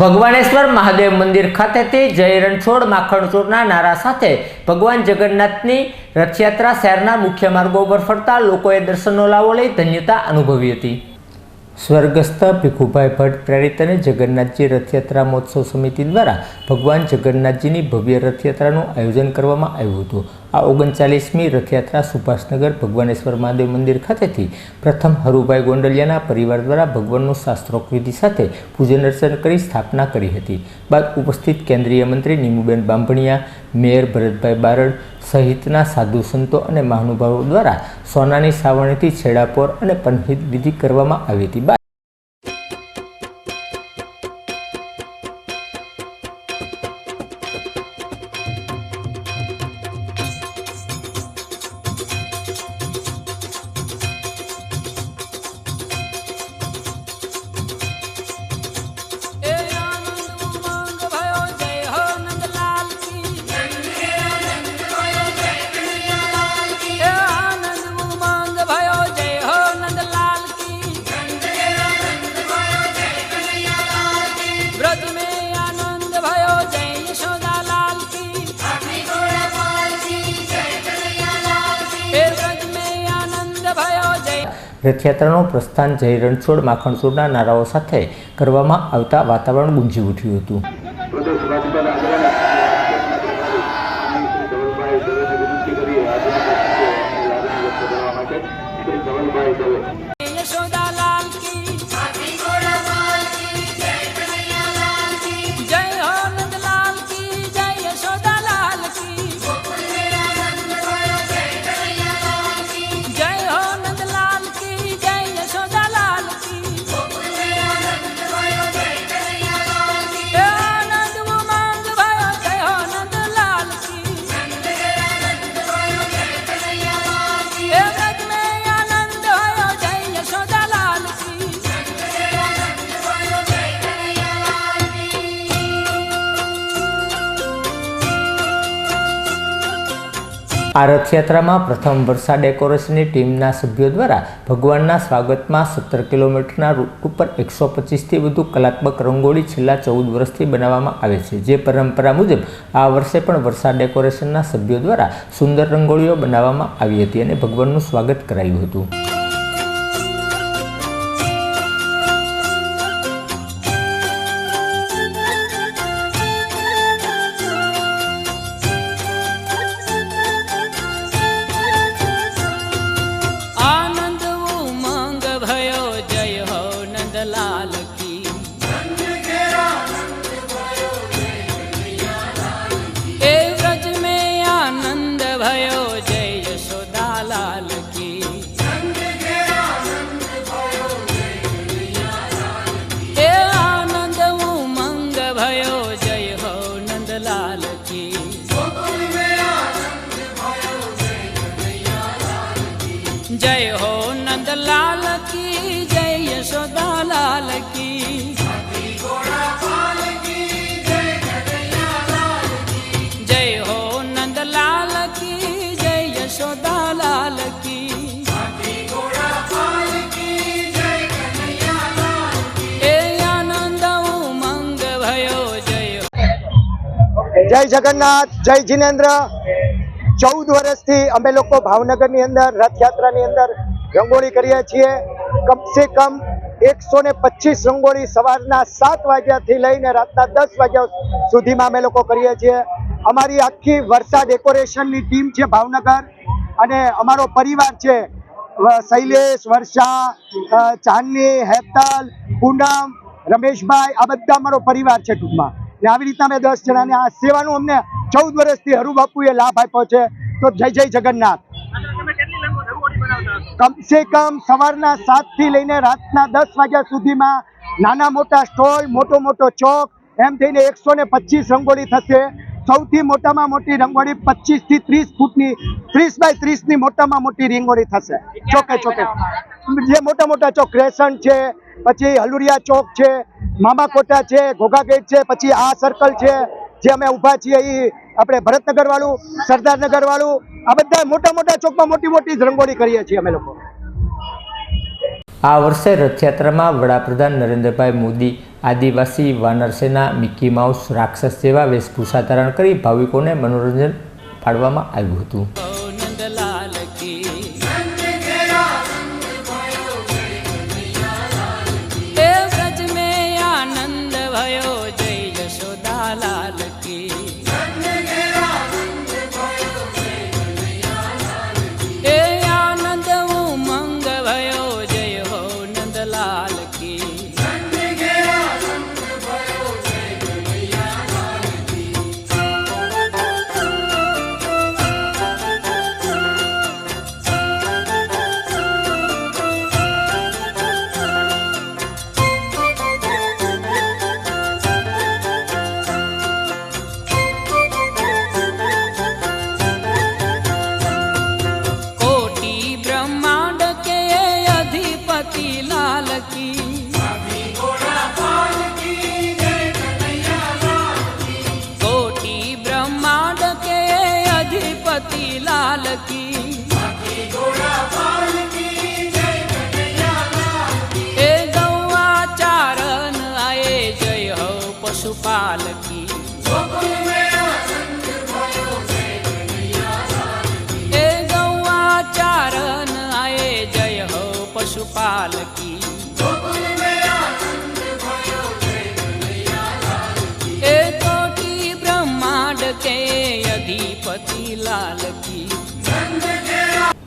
ભગવાનેશ્વર મહાદેવ મંદિર ખાતેથી જય રણછોડ માખણચોરના નારા સાથે ભગવાન જગન્નાથની રથયાત્રા શહેરના મુખ્ય માર્ગો પર ફરતા લોકોએ દર્શનનો લાવો લઈ ધન્યતા અનુભવી હતી. સ્વર્ગસ્થ ભીખુભાઈ ભટ્ટ પ્રેરિત અને જગન્નાથજી રથયાત્રા મહોત્સવ સમિતિ દ્વારા ભગવાન જગન્નાથજીની ભવ્ય રથયાત્રાનું આયોજન કરવામાં આવ્યું હતું. આ ઓગણચાલીસમી રથયાત્રા સુભાષનગર ભગવાનેશ્વર મહાદેવ મંદિર ખાતેથી પ્રથમ હરુભાઈ ગોંડલિયાના પરિવાર દ્વારા ભગવાનનું શાસ્ત્રોક્ત વિધિ સાથે પૂજન અર્ચન કરી સ્થાપના કરી હતી. બાદ ઉપસ્થિત કેન્દ્રીય મંત્રી નીમુબેન બાંભણિયા, મેયર ભરતભાઈ બારડ સહિતના સાધુ સંતો અને મહાનુભાવો દ્વારા સોનાની સાવરણીથી છેડાપોર અને પનહિત વિધિ કરવામાં આવી હતી. રથયાત્રાનું પ્રસ્થાન જય રણછોડ માખણચોરના નારાઓ સાથે કરવામાં આવતા વાતાવરણ ગુંજી ઉઠ્યું હતું. ધવલભાઈ આ રથયાત્રામાં પ્રથમ વર્ષા ડેકોરેશનની ટીમના સભ્યો દ્વારા ભગવાનના સ્વાગતમાં સત્તર કિલોમીટરના રૂટ ઉપર એકસો પચીસથી વધુ કલાત્મક રંગોળી છેલ્લા ચૌદ વર્ષથી બનાવવામાં આવે છે. જે પરંપરા મુજબ આ વર્ષે પણ વર્ષા ડેકોરેશનના સભ્યો દ્વારા સુંદર રંગોળીઓ બનાવવામાં આવી હતી અને ભગવાનનું સ્વાગત કરાયું હતું. જય જગન્નાથ, જય જીનેન્દ્ર. ચૌદ વર્ષથી અમે લોકો ભાવનગરની અંદર રથયાત્રાની અંદર રંગોળી કરીએ છીએ. કમસે કમ એકસો ને પચીસ રંગોળી સવારના સાત વાગ્યાથી લઈને રાતના દસ વાગ્યા સુધીમાં અમે લોકો કરીએ છીએ. અમારી આખી વર્ષા ડેકોરેશનની ટીમ છે ભાવનગર અને અમારો પરિવાર છે. શૈલેષ, વર્ષા ચાંદની, હેતલ, પૂનમ, રમેશભાઈ, આ બધા અમારો પરિવાર છે ટૂંકમાં. ને આવી રીતના અમે દસ જણાને આ સેવાનું અમને ચૌદ વર્ષથી હરુબાપુએ લાભ આપ્યો છે. તો જય જય જગન્નાથ. કમસે કમ સવારના સાતથી લઈને રાતના દસ વાગ્યા સુધીમાં નાના મોટા સ્ટોલ, મોટો મોટો ચોક, એમ થઈને એકસો ને પચીસ રંગોળી થશે. સૌથી મોટામાં મોટી રંગોળી પચીસથી ત્રીસ ફૂટની, ત્રીસ બાય ત્રીસની મોટામાં મોટી રંગોળી થશે. ચોકે ચોકે. જે મોટા મોટા ચોક રેસન છે પછી હલુરિયા ચોક છે મામા કોટા છે, ઘોઘા ગેટ છે, પછી આ સર્કલ છે, જે અમે ઊભા છીએ એ આપણે ભરતનગર વાળું સરદારનગર વાળું આ બધા મોટા મોટા ચોકમાં મોટી મોટી રંગોળી કરીએ છીએ અમે લોકો. આ વર્ષે રથયાત્રામાં વડાપ્રધાન નરેન્દ્રભાઈ મોદી, આદિવાસી વાનર સેના, મિકી માઉસ, રાક્ષસ જેવા વેશભૂષા ધારણ કરી ભાવિકોને મનોરંજન પાડવામાં આવ્યું હતું.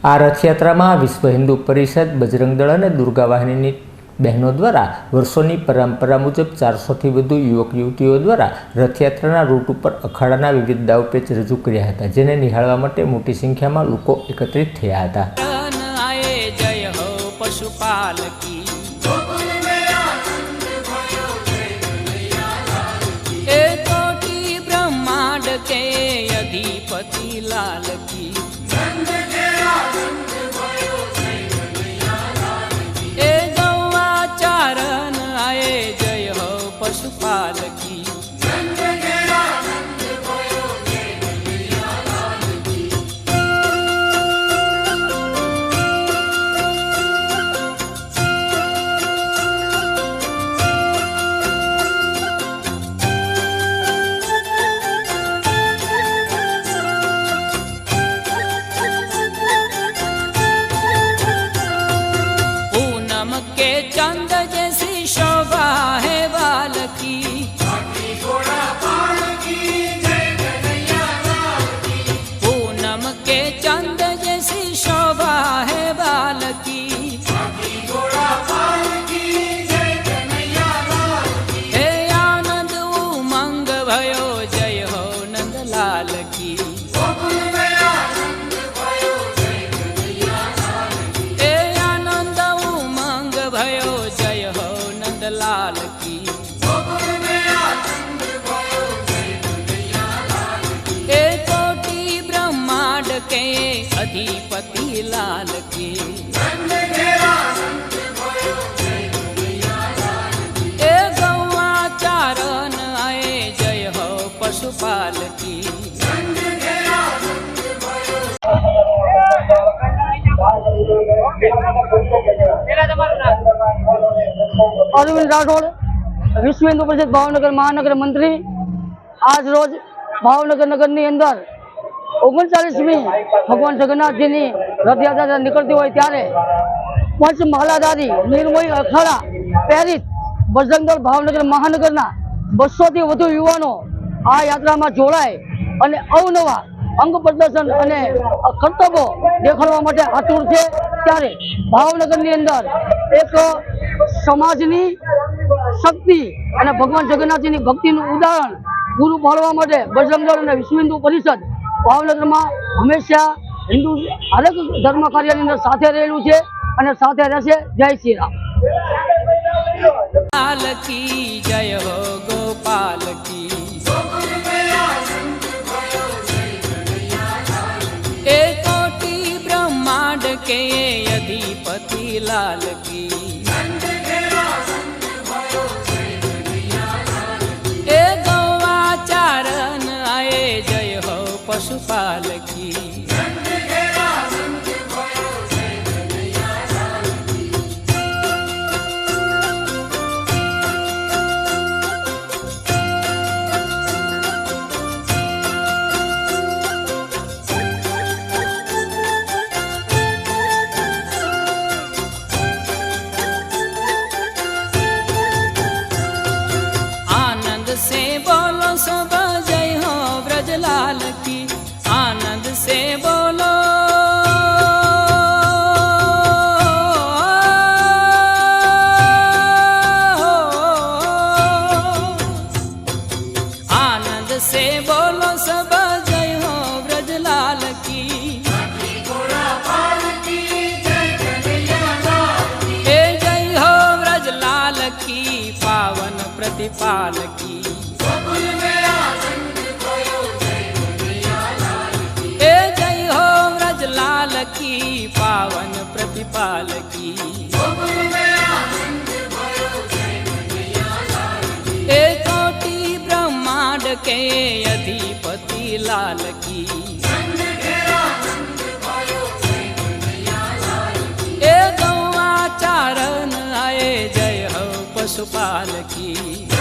આ રથયાત્રામાં વિશ્વ હિન્દુ પરિષદ, બજરંગ દળ અને દુર્ગા વાહિનીની બહેનો દ્વારા વર્ષોની પરંપરા મુજબ ચારસોથી વધુ યુવક યુવતીઓ દ્વારા રથયાત્રાના રૂટ ઉપર અખાડાના વિવિધ દાવપેચ રજૂ કર્યા હતા, જેને નિહાળવા માટે મોટી સંખ્યામાં લોકો એકત્રિત થયા હતા. અરવિંદ રાઠોડ વિશ્વ પરિષદ ભાવનગર મહાનગર મંત્રી આજ રોજ ભાવનગર નગરની અંદર ઓગણચાલીસમી ભગવાન જગન્નાથજીની રથયાત્રા નીકળતી હોય ત્યારે પંચ મહાલાધારી નિર્મય અખાડા પ્રેરિત બજરંગદળ ભાવનગર મહાનગરના બસોથી વધુ યુવાનો આ યાત્રામાં જોડાય અને અવનવા અંગ પ્રદર્શન અને કરતબો દેખાડવા માટે આતુર છે. ત્યારે ભાવનગરની અંદર એક સમાજની શક્તિ અને ભગવાન જગન્નાથજીની ભક્તિનું ઉદાહરણ ગુરુ પાડવા માટે બજરંગદળ અને વિશ્વ હિન્દુ પરિષદ ભાવનગરમાં હંમેશા હિન્દુ અલગ ધર્મ કાર્યની અંદર સાથે રહેલું છે અને સાથે રહેશે. જય શ્રી રામ. ગોપાલ જય હો કે અધિપતિ લાલ કી એ ગૌવા ચારણ આયે જય હો પશુપાલકી. લાલ કી એ ગૌવા ચારણ આયે જય હો પશુપાલ કી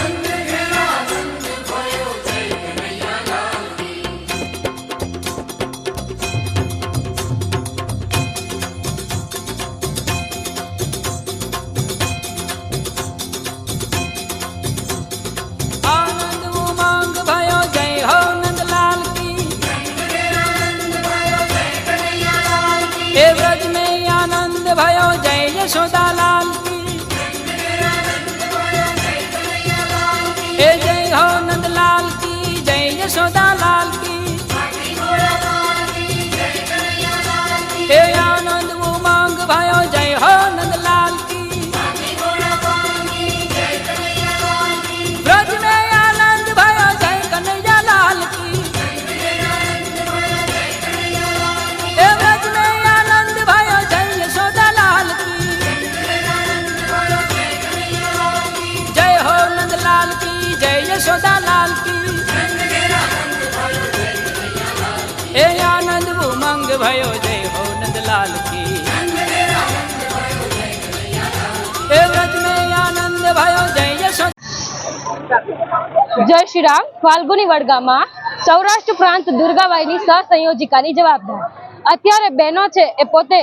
જય શ્રી રામ. ફાલ્ગુની વડગામાં સૌરાષ્ટ્ર પ્રાંત દુર્ગાબાઈની સહસંયોજિકાની જવાબદાર. અત્યારે બહેનો છે એ પોતે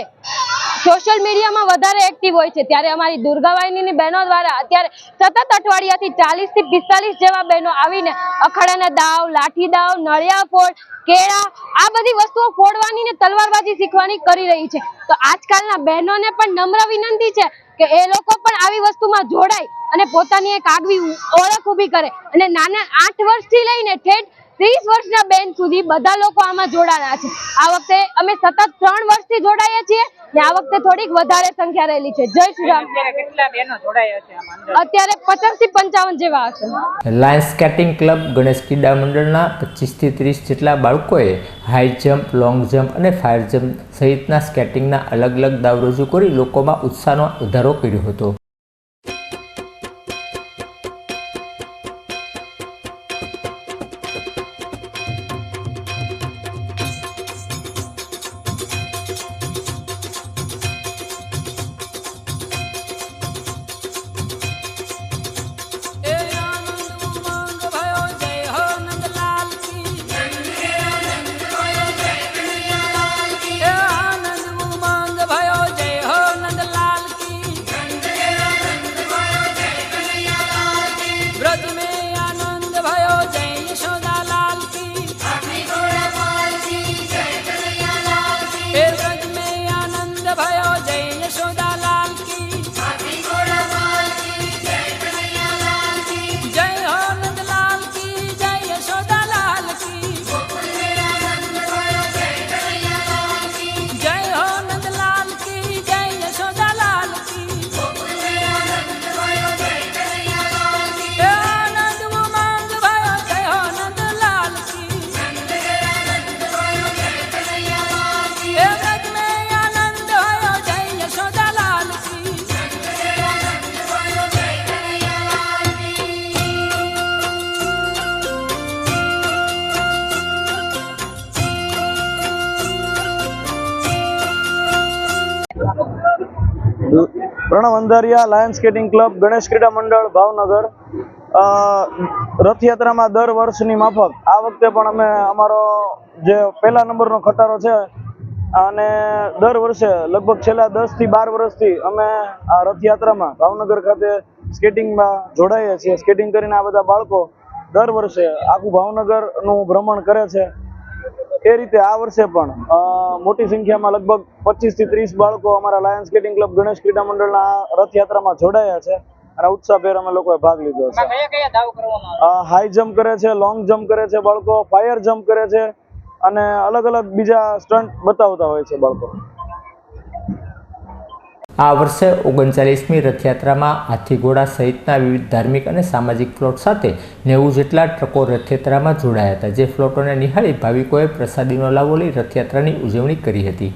સોશિયલ મીડિયામાં વધારે એક્ટિવ હોય છે. ત્યારે અમારી દુર્ગાબાઈની બહેનો દ્વારા અત્યારે સતત અઠવાડિયાથી ચાલીસથી પિસ્તાલીસ જેવા બહેનો આવીને અખાડાના દાવ, લાઠી દાવ, નળિયા ફોડ, કેળા, આ બધી વસ્તુઓ ફોડવાની ને તલવારબાજી શીખવાની કરી રહી છે. તો આજકાલના બહેનોને પણ નમ્ર વિનંતી છે કે એ લોકો પણ આવી વસ્તુમાં જોડાય અને પોતાની એક આગવી ઓળખ ઊભી કરે. અને નાના આઠ વર્ષથી લઈને ઠેઠ ત્રીસ વર્ષના બેન સુધી બધા લોકો આમાં જોડાણા છે. આ વખતે અમે સતત ત્રણ વર્ષથી જોડાઈએ છીએ ને આ વખતે થોડીક વધારે સંખ્યા રહેલી છે. જય શ્રી રામ. અત્યારે પચાસથી પંચાવન જેવા હશે. લાયન્સ સ્કેટિંગ ક્લબ ગણેશ ક્રીડા મંડળના પચીસથી ત્રીસ જેટલા બાળકોએ હાઈ જમ્પ લોંગ જમ્પ અને ફાયર જમ્પ સહિતના સ્કેટિંગના અલગ અલગ દાવ રજૂ કરી લોકોમાં ઉત્સાહનો વધારો કર્યો હતો. Pranav Andhariya Lions skating club Ganesh ક્રીડા મંડળ, ભાવનગર. રથયાત્રામાં દર વર્ષની માફક. આ વખતે પણ અમે અમારો જે પહેલા નંબરનો ખટારો છે, અને દર વર્ષે લગભગ છેલ્લા દસથી બાર વર્ષથી અમે આ રથયાત્રામાં ભાવનગર ખાતે સ્કેટિંગમાં જોડાઈએ છીએ. સ્કેટિંગ કરીને આ બધા બાળકો દર વર્ષે આખું ભાવનગરનું ભ્રમણ કરે છે. એ રીતે આ વર્ષે પણ મોટી સંખ્યામાં લગભગ પચીસથી ત્રીસ બાળકો અમારા લાયન્સ સ્કેટિંગ ક્લબ ગણેશ ક્રીડા મંડળના રથયાત્રામાં જોડાયા છે અને ઉત્સાહભેર અમે લોકોએ ભાગ લીધો છે. હાઈ જમ્પ કરે છે લોંગ જમ્પ કરે છે બાળકો ફાયર જમ્પ કરે છે અને અલગ અલગ બીજા સ્ટન્ટ બતાવતા હોય છે બાળકો. આ વર્ષે ઓગણચાલીસમી રથયાત્રામાં હાથી સહિતના વિવિધ ધાર્મિક અને સામાજિક ફ્લોટ સાથે નેવું જેટલા ટ્રકો રથયાત્રામાં જોડાયા હતા, જે ફ્લોટોને નિહાળી ભાવિકોએ પ્રસાદીનો લાવો લઈ રથયાત્રાની ઉજવણી કરી હતી.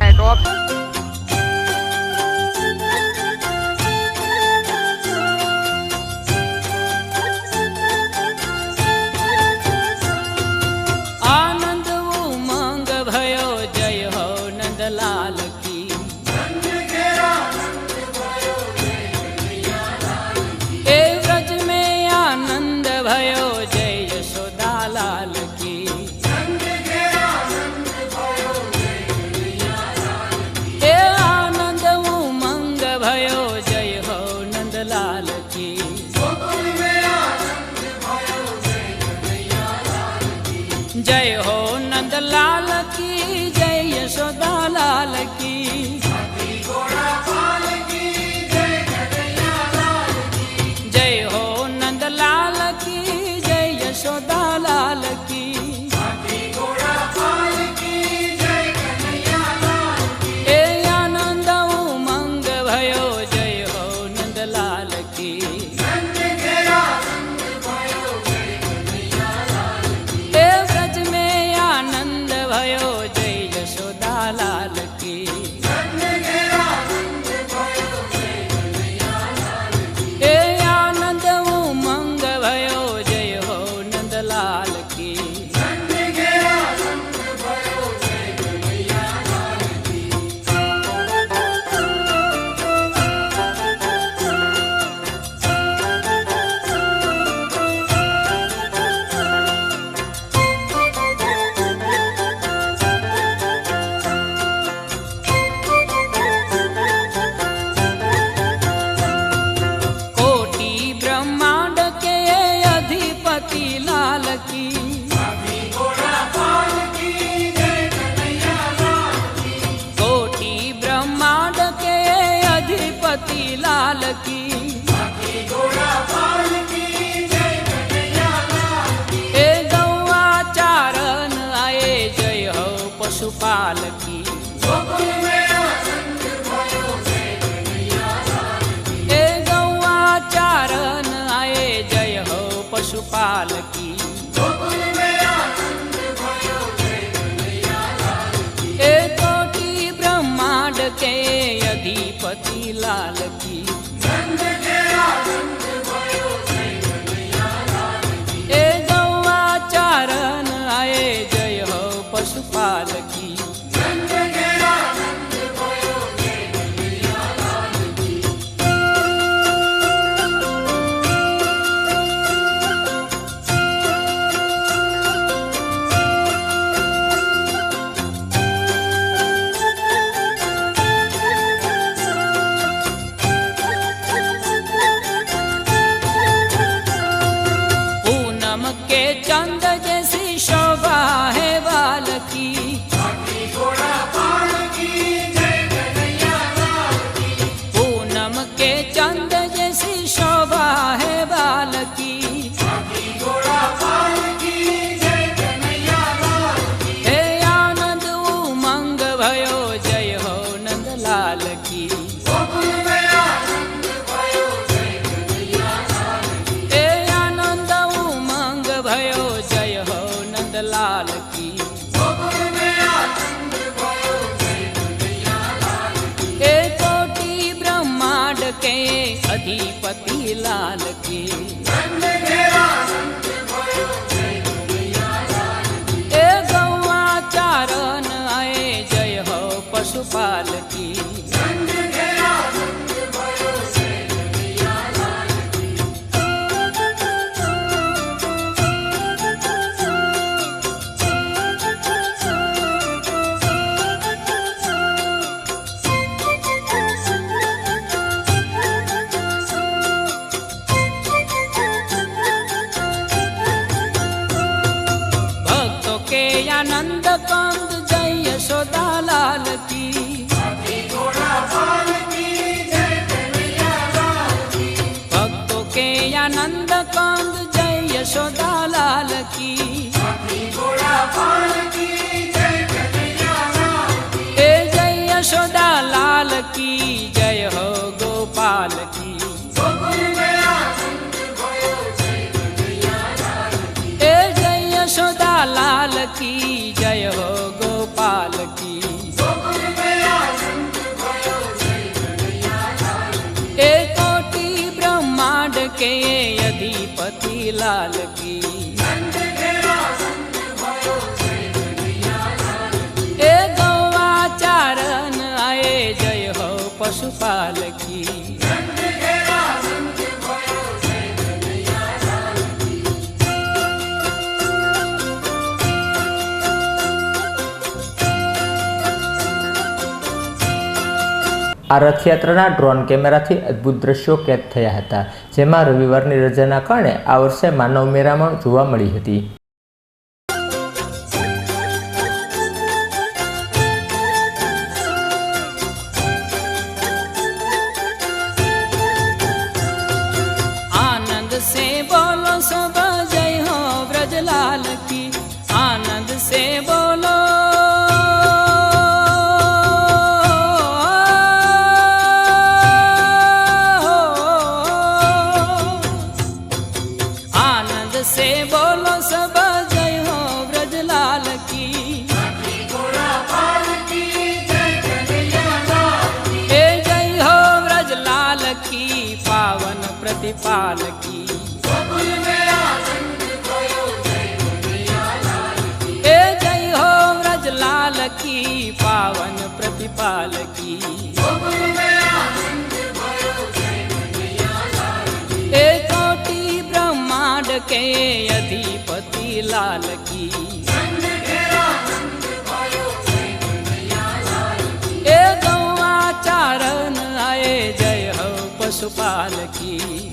你 જય યશોદા લાલ કી એ જય યશોદા લાલ કી જય હો ગોપાલ કી એ જય યશોદા લાલ કી જય હો ગોપાલ કી એ કોટી બ્રહ્માંડ કે અધિપતિ લાલ હો પશુપાલ કી આ રથયાત્રાના ડ્રોન કેમેરાથી અદ્ભુત દ્રશ્યો કેદ થયા હતા, જેમાં રવિવારની રજાના કારણે આ વર્ષે માનવ મેરામણ જોવા મળી હતી. ને અધિપતિ લાલ કી એ ગૌવા ચારણ આયે જય હો પશુપાલ કી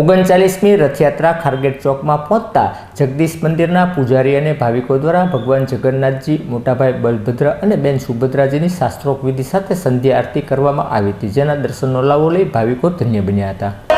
ઓગણચાલીસમી રથયાત્રા ખારગેટ ચોકમાં પહોંચતા જગદીશ મંદિરના પૂજારી અને ભાવિકો દ્વારા ભગવાન જગન્નાથજી, મોટાભાઈ બલભદ્ર અને બેન સુભદ્રાજીની શાસ્ત્રોક વિધિ સાથે સંધ્યા આરતી કરવામાં આવી હતી. જેના દર્શનનો લાવો લઈ ભાવિકો ધન્ય બન્યા હતા.